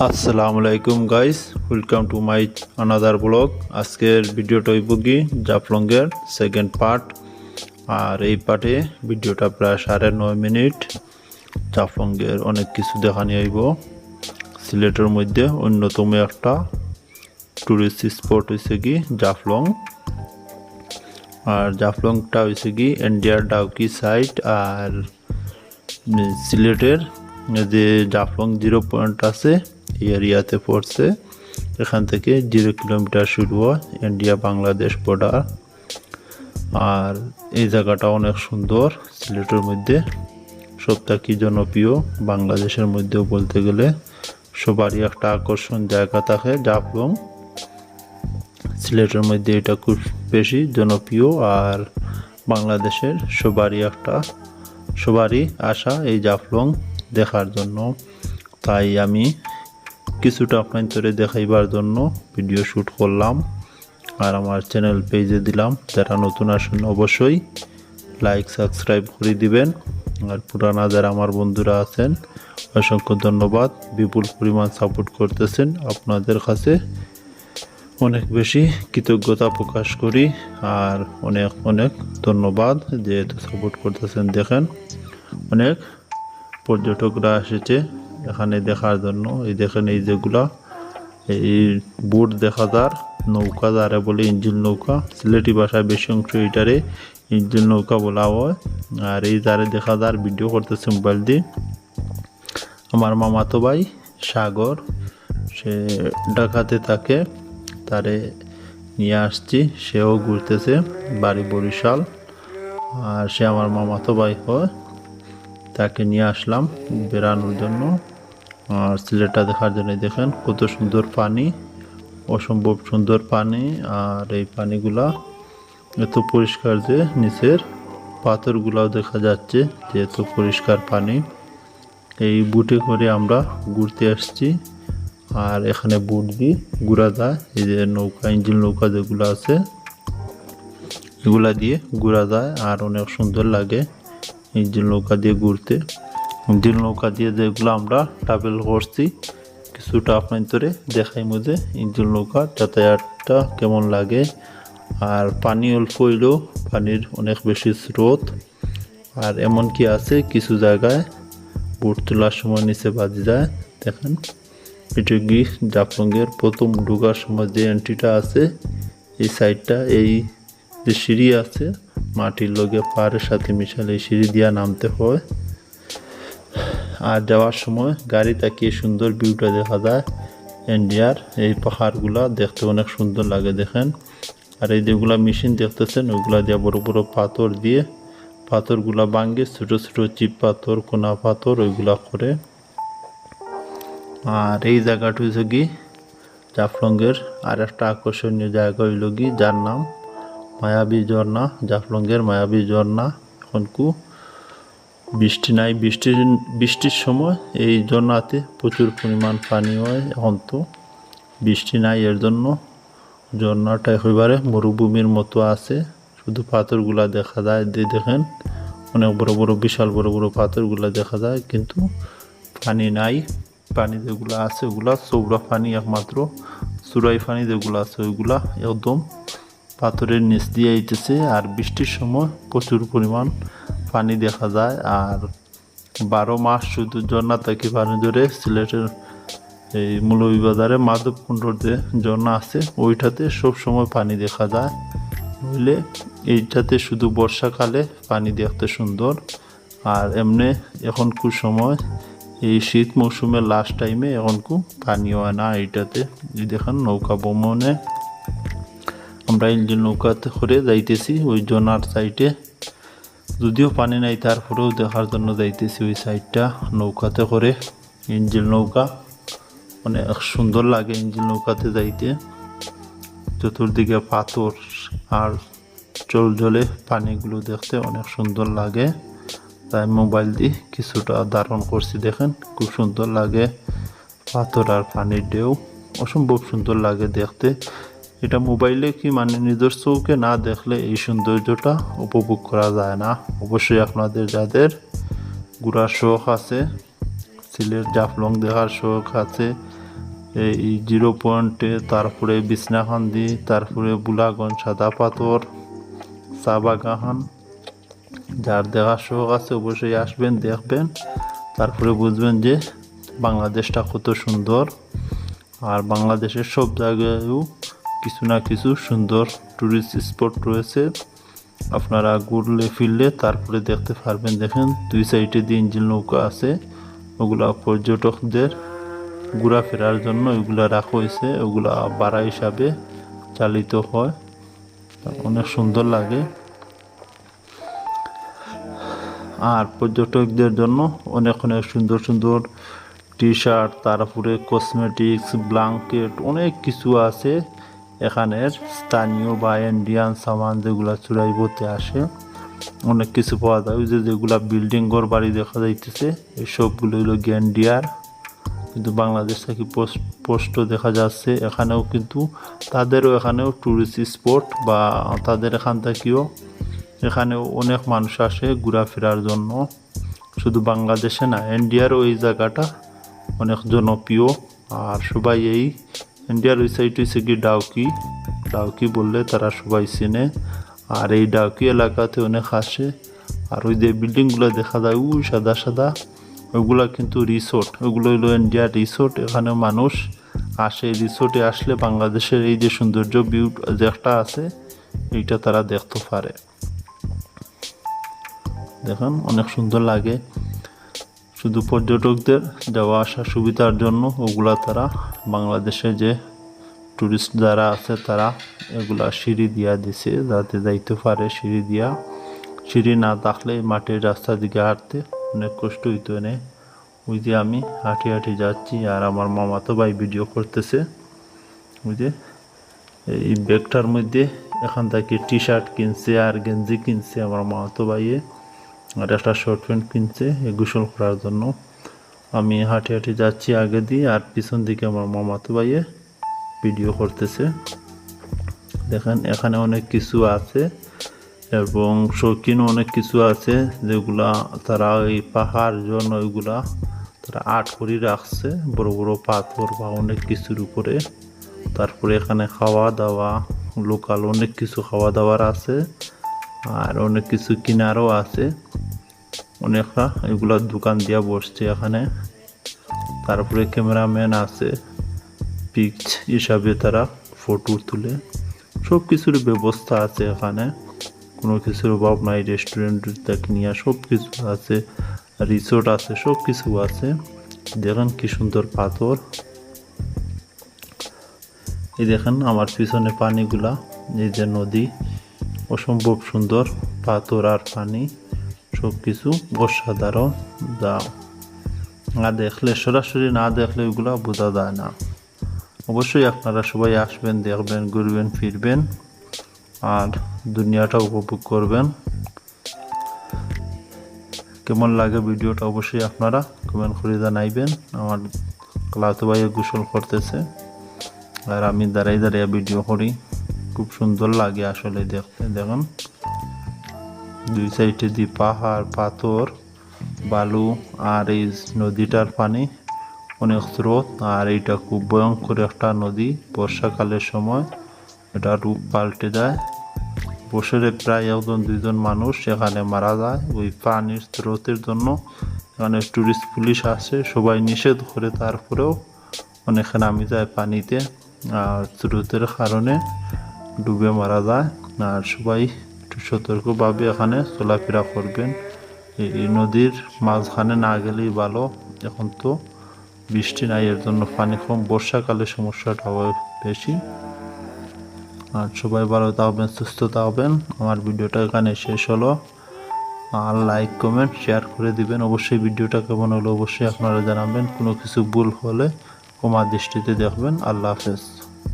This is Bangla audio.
আসসালামু আলাইকুম guys welcome to my another blog আজকের ভিডিওটা কি জাফলংয়ের সেকেন্ড পার্ট আর এই পার্টে ভিডিওটা প্রায় সাড়ে নয় মিনিট জাফলংয়ের অনেক কিছু দেখানি হইব সিলেটের মধ্যে অন্যতম একটা টুরিস্ট স্পট হয়েছে কি জাফলং আর জাফলংটা হয়েছে কি ইন্ডিয়ার ডাউকি সাইট আর সিলেটের যে জাফলং জিরো পয়েন্ট আছে এরিয়াতে পড়ছে। এখান থেকে জিরো কিলোমিটার শুরু হয় ইন্ডিয়া বাংলাদেশ বর্ডার আর এই জায়গাটা অনেক সুন্দর, সিলেটের মধ্যে। সবথেকে জনপ্রিয়? বাংলাদেশের মধ্যেও বলতে গেলে সবারই একটা আকর্ষণ জায়গা থাকে, জাফলং। সিলেটের মধ্যে এটা খুব বেশি জনপ্রিয় আর বাংলাদেশের সবারই একটা, সবারই আশা এই জাফলং দেখার জন্য। তাই আমি কিছুটা আপনাদের দেখাইবার জন্য ভিডিও শ্যুট করলাম। আর আমার চ্যানেল পেজে দিলাম। যারা নতুন আসেন অবশ্যই লাইক, সাবস্ক্রাইব করে দিবেন। আর পুরানা যারা আমার বন্ধুরা আছেন, অসংখ্য ধন্যবাদ। বিপুল পরিমাণ সাপোর্ট করতেছেন আপনাদের কাছে। অনেক বেশি কৃতজ্ঞতা প্রকাশ করি। আর অনেক অনেক ধন্যবাদ যেহেতু সাপোর্ট করতেছেন। দেখেন, অনেক পর্যটকরা এসেছে। এখানে দেখার জন্য। এই দেখেন, এই যেগুলা, এই বোট দেখা যার, নৌকা যারে বলে ইঞ্জিন নৌকা। সিলেটি ভাষায় বেশি অংশ এটারে ইঞ্জিন নৌকা বলা হয়। আর এই যারে দেখা যার, ভিডিও করতেছে মোবাইল দিয়ে। আমার মামাতো ভাই সাগর, সে ঢাকাতে থাকে, তারে নিয়ে আসছি। সেও ঘুরতেছে বাড়ি বরিশাল। আর সে আমার মামাতো ভাই হয়, তাকে নিয়ে আসলাম বেড়ানোর জন্য। আর সিলেটটা দেখার জন্য দেখেন, কত সুন্দর পানি, অসম্ভব সুন্দর পানি, আর এই পানিগুলা এত পরিষ্কার যে নিচের পাথরগুলাও দেখা যাচ্ছে যে এত পরিষ্কার পানি। এই বুটে করে আমরা ঘুরতে আসছি, আর এখানে বুট দিয়ে ঘুরা যায়, এই যে নৌকা, ইঞ্জিন নৌকা যেগুলো আছে, এগুলা দিয়ে ঘুরা যায়, আর অনেক সুন্দর লাগে ইঞ্জিন নৌকা দিয়ে ঘুরতে। ইঞ্জিন নৌকা দিয়ে যেগুলো আমরা ট্রাভেল করছি, কিছুটা আপনার দেখাই মধ্যে ইঞ্জিন নৌকা যাতায়াতটা কেমন লাগে। আর পানি অল্প হইলেও পানির অনেক বেশি স্রোত। আর এমন কি আছে, কিছু জায়গায় বুট তোলার সময় নিচে বাজি যায়। দেখেন, এটি কি জাফলংয়ের প্রথম ঢুকার সময় যে এন্ট্রিটা আছে, এই সাইডটা এই যে সিঁড়ি আছে, মাটির লগে পাহাড়ের সাথে মিশালে এই সিঁড়ি দিয়া নামতে হয়। আর যাওয়ার সময় গাড়ি তাকিয়ে সুন্দর ভিউটা দেখা যায়। ইন্ডিয়ার এই পাহাড়গুলা দেখতে অনেক সুন্দর লাগে দেখেন। আর এই যেগুলা মেশিন দেখতেছেন, ওইগুলা দিয়ে বড় বড় পাথর দিয়ে, পাথরগুলা ভাঙ্গে ছোট ছোট চিপ পাথর, কোনা পাথর, ওইগুলা করে। আর এই জায়গাটা হচ্ছে কি? জাফলংয়ের আর একটা আকর্ষণীয় জায়গা হইল কি? যার নাম মায়াবী ঝর্ণা। জাফলংয়ের মায়াবী ঝর্ণা, এখন কু বৃষ্টি নাই, বৃষ্টির বৃষ্টির সময় এই ঝর্ণাতে প্রচুর পরিমাণ পানি হয় এখন তো বৃষ্টি নাই এর জন্য। ঝর্ণাটা একেবারে মরুভূমির মতো আছে। শুধু পাথরগুলা দেখা যায় দেখেন। অনেক বড় বড়, বিশাল বড় বড় পাথরগুলা দেখা যায়, কিন্তু পানি নাই। পানি যেগুলো আছে ওগুলা চৌড়া পানি একমাত্র। চুরাই পানি যেগুলো আছে ওইগুলা একদম পাথরের নিচ দিয়ে আইতেছে। আর বৃষ্টির সময় প্রচুর পরিমাণ পানি দেখা যায়, আর বারো মাস শুধু ঝর্ণা থেকে পানি ধরে সিলেটের এই মৌলভীবাজারে মাধবকুণ্ডর যে ঝর্ণা আছে, ওইটাতে সব সময় পানি দেখা যায়। নইলে এইটাতে শুধু বর্ষাকালে পানি দেখতে সুন্দর। আর এমনি এখন কু সময় এই শীত মৌসুমের লাস্ট টাইমে এখন কু পানি হয় না এইটাতে। এই দেখেন নৌকা ভ্রমণে। আমরা ইঞ্জিন নৌকাতে করে যাইতেছি, ওই জনার সাইডে যদিও পানি নাই তারপরেও দেখার জন্য যাইতেছি ওই সাইডটা নৌকাতে করে ইঞ্জিল নৌকা অনেক সুন্দর লাগে ইঞ্জিল নৌকাতে যাইতে। চতুর্দিকে পাথর আর জল জলে পানিগুলো দেখতে অনেক সুন্দর লাগে। তাই মোবাইল দিয়ে কিছুটা ধারণ করছি দেখেন, খুব সুন্দর লাগে। পাথর আর পানির ঢেউ অসম্ভব সুন্দর লাগে দেখতে। এটা মোবাইলে কি মানে নিজের চৌকে না দেখলে এই সৌন্দর্যটা উপভোগ করা যায় না? অবশ্যই আপনাদের যাদের ঘোরার শখ আছে, সিলেট জাফলং দেখার শখ আছে, এই জিরো পয়েন্টে, তারপরে বিছনাকান্দি তারপরে বুলাগঞ্জ সাদা পাথর চা বাগান যার দেখার শখ আছে অবশ্যই আসবেন, দেখবেন। তারপরে বুঝবেন যে বাংলাদেশটা কত সুন্দর। আর বাংলাদেশের সব জায়গায়ও কিছু না কিছু সুন্দর টুরিস্ট স্পট রয়েছে। আপনারা ঘুরলে, ফিরলে তারপরে দেখতে পারবেন, দেখেন দুই সাইডে দিয়ে ইঞ্জিন নৌকা আছে, ওগুলা পর্যটকদের ঘোরাফেরার জন্য ওগুলা রাখা হয়েছে, ওগুলা ভাড়া হিসাবে চালিত হয়। অনেক সুন্দর লাগে। আর পর্যটকদের জন্য অনেক অনেক সুন্দর সুন্দর টি শার্ট তারপরে কসমেটিক্স ব্ল্যাঙ্কেট অনেক কিছু আছে। এখানের স্থানীয় বা ইন্ডিয়ান সামান যেগুলো চুরাই বলতে আসে, অনেক কিছু পাওয়া যায়। ওই যে যেগুলা বিল্ডিং ঘর বাড়ি দেখা যাইতেছে সবগুলো হলো গ্যান্ডিয়ার কিন্তু বাংলাদেশ থেকে পোস্ট দেখা যাচ্ছে, এখানেও কিন্তু তাদেরও এখানেও ট্যুরিস্ট স্পট বা তাদের এখান থেকেও এখানেও অনেক মানুষ আসে ঘোরাফেরার জন্য। শুধু বাংলাদেশে না ইন্ডিয়ারও এই জায়গাটা অনেক জনপ্রিয়। আর সবাই এই ইন্ডিয়ার ওই সাইড হচ্ছে কি ডাউকি? ডাউকি বললে তারা সবাই চেনে। আর এই ডাউকি এলাকাতে অনেক আসে। আর ওই যে বিল্ডিংগুলো দেখা যায় ওই সাদা সাদা, ওগুলা কিন্তু রিসোর্ট ওগুলো হলো ইন্ডিয়ার রিসোর্ট এখানে মানুষ আসে। রিসোর্টে আসলে বাংলাদেশের এই যে সৌন্দর্য ভিউ যে একটা আছে, এইটা তারা দেখতে পারে। দেখেন, অনেক সুন্দর লাগে। শুধু পর্যটকদের যাওয়া আসার সুবিধার জন্য ওগুলা তারা বাংলাদেশে যে টুরিস্ট যারা আছে তারা এগুলা সিঁড়ি দিয়া দিছে, যাতে যাইতে পারে সিঁড়ি দিয়া। সিঁড়ি না থাকলে মাটির রাস্তা দিকে হাঁটতে অনেক কষ্ট হইতো এনে। ওই যে আমি হাঁটি হাঁটি যাচ্ছি আর আমার মামাতো ভাই ভিডিও করতেছে। ওই যে এই ব্যাগটার মধ্যে এখান থেকে টি শার্ট কিনছে আর গেঞ্জি কিনছে আমার মামাতো ভাইয়ে। আর একটা শর্ট প্যান্ট কিনছে গোসল করার জন্য। আমি হাঁটি হাঁটি যাচ্ছি আগে দিয়ে, আর পিছন দিকে আমার মামাতো ভাইয়ে ভিডিও করতেছে। দেখেন, এখানে অনেক কিছু আছে, এবং শৌখিনও অনেক কিছু আছে, যেগুলা তারা ওই পাহাড় জন্য ওইগুলা তারা আর্ট করে রাখছে, বড় বড় পাথর বা অনেক কিছুর উপরে। তারপরে এখানে খাওয়া দাওয়া লোকাল অনেক কিছু খাওয়া দাওয়ার আছে, আর অনেক কিছু কিনারও আছে। অনেকটা। এগুলা দোকান দিয়া বসছে এখানে। তারপরে ক্যামেরাম্যান আছে পিক হিসাবে তারা ফটো তুলে। সব কিছুর ব্যবস্থা আছে এখানে। কোনো কিছুর অভাব নাই রেস্টুরেন্ট থেকে নিয়ে সব কিছু আছে রিসোর্ট আছে সব কিছু আছে। দেখেন কি সুন্দর পাথর। এই দেখেন আমার পিছনে পানিগুলা, এই যে নদী। অসম্ভব সুন্দর পাথর আর পানি। সব কিছু অসাধারণ যা না দেখলে, সরাসরি না দেখলে ওইগুলো বোঝা যায় না। অবশ্যই আপনারা সবাই আসবেন, দেখবেন, ঘুরবেন, ফিরবেন আর দুনিয়াটা উপভোগ করবেন। কেমন লাগে ভিডিওটা অবশ্যই আপনারা কমেন্ট করে জানাইবেন। আমার ক্লাতো ভাইয়ে গোসল করতেছে আর আমি দাঁড়াই দাঁড়িয়ে ভিডিও করি। খুব সুন্দর লাগে আসলে দেখতে, দেখুন। দুই সাইডে দি পাহাড়, পাথর, বালু আর এই নদীটার পানি অনেক স্রোত আর এইটা খুব ভয়ঙ্কর একটা নদী। বর্ষাকালের সময় এটা রূপ পাল্টে যায়। বছরে প্রায় একজন, দুইজন মানুষ সেখানে মারা যায় ওই পানির স্রোতের জন্য। এখানে টুরিস্ট পুলিশ আসে, সবাই নিষেধ করে তারপরেও অনেকে নামি যায় পানিতে। আর স্রোতের কারণে ডুবে মারা যায়। আর সবাই একটু সতর্কভাবে এখানে চলাফেরা করবেন। এই নদীর মাঝখানে না গেলেই ভালো। এখন তো বৃষ্টি নাই, এর জন্য পানি কম। বর্ষাকালে সমস্যাটা হয় বেশি। আর সবাই ভালো থাকবেন, সুস্থ থাকবেন। আমার ভিডিওটা এখানে শেষ হলো। আর লাইক কমেন্ট শেয়ার করে দিবেন। অবশ্যই ভিডিওটা কেমন হলো অবশ্যই আপনারা জানাবেন। কোনো কিছু ভুল হলে ক্ষমা দৃষ্টিতে দেখবেন। আল্লাহ হাফেজ।